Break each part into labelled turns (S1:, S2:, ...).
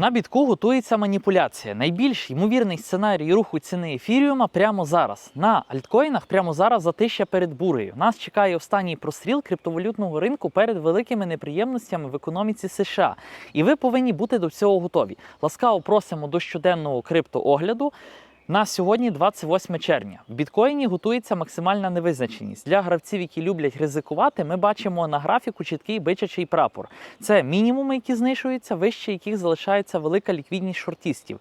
S1: На бітку готується маніпуляція. Найбільш ймовірний сценарій руху ціни ефіріума прямо зараз. На альткоїнах прямо зараз затища перед бурею. Нас чекає останній простріл криптовалютного ринку перед великими неприємностями в економіці США. І ви повинні бути до цього готові. Ласкаво просимо до щоденного криптоогляду. На сьогодні 28 червня. В біткоїні готується максимальна невизначеність. Для гравців, які люблять ризикувати, ми бачимо на графіку чіткий бичачий прапор. Це мінімуми, які знищуються, вище яких залишається велика ліквідність шортістів.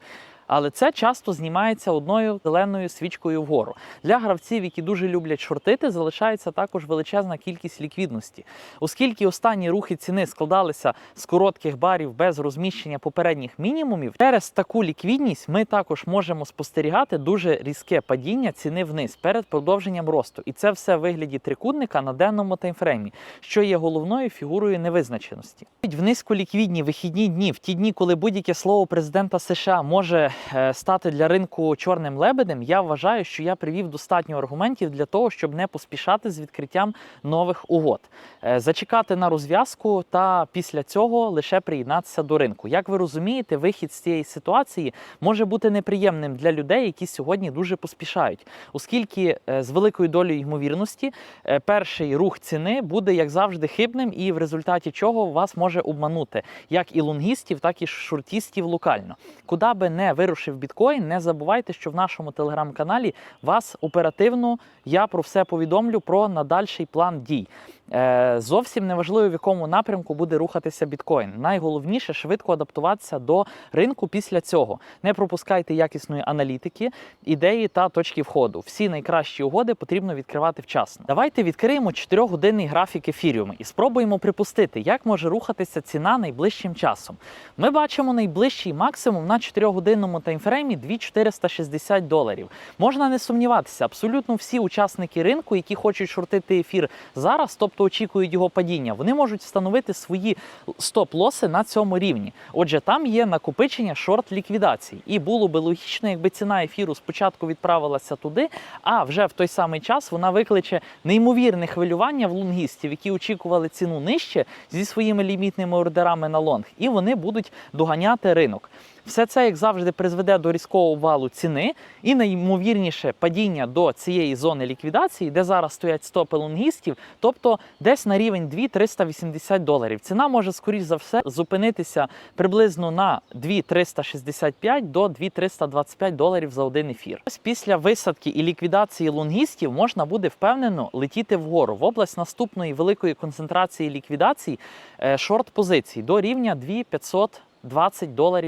S1: Але це часто знімається одною зеленою свічкою вгору. Для гравців, які дуже люблять шортити, залишається також величезна кількість ліквідності. Оскільки останні рухи ціни складалися з коротких барів без розміщення попередніх мінімумів, через таку ліквідність ми також можемо спостерігати дуже різке падіння ціни вниз перед продовженням росту. І це все в вигляді трикутника на денному таймфреймі, що є головною фігурою невизначеності. В низьколіквідні вихідні дні, в ті дні, коли будь-яке слово президента США може стати для ринку чорним лебедем, я вважаю, що я привів достатньо аргументів для того, щоб не поспішати з відкриттям нових угод, Е, зачекати на розв'язку та після цього лише приєднатися до ринку. Як ви розумієте, вихід з цієї ситуації може бути неприємним для людей, які сьогодні дуже поспішають, оскільки е, з великою долею ймовірності е, перший рух ціни буде як завжди хибним, і в результаті чого вас може обманути як і лонгістів, так і шортістів локально. Куди би не вирушив біткоін, не забувайте, що в нашому телеграм-каналі вас оперативно я про все повідомлю про надальший план дій. Е, Зовсім неважливо, в якому напрямку буде рухатися біткоін. Найголовніше швидко адаптуватися до ринку після цього. Не пропускайте якісної аналітики, ідеї та точки входу. Всі найкращі угоди потрібно відкривати вчасно. Давайте відкриємо 4-годинний графік ефіріуму і спробуємо припустити, як може рухатися ціна найближчим часом. Ми бачимо найближчий максимум на 4-годинному таймфреймі 2460 доларів. Можна не сумніватися, абсолютно всі учасники ринку, які хочуть шортити ефір зараз, тобто очікують його падіння, вони можуть встановити свої стоп-лоси на цьому рівні. Отже, там є накопичення шорт-ліквідацій. І було би логічно, якби ціна ефіру спочатку відправилася туди, а вже в той самий час вона викличе неймовірне хвилювання в лонгістів, які очікували ціну нижче зі своїми лімітними ордерами на лонг, і вони будуть доганяти ринок. Все це, як завжди, призведе до різкого валу ціни і найімовірніше падіння до цієї зони ліквідації, де зараз стоять стопи лонгістів, тобто десь на рівень 2,380 доларів. Ціна може, скоріш за все, зупинитися приблизно на 2,365 до 2,325 доларів за один ефір. Ось після висадки і ліквідації лонгістів можна буде впевнено летіти вгору в область наступної великої концентрації ліквідацій е, шорт позицій до рівня 2,520 доларів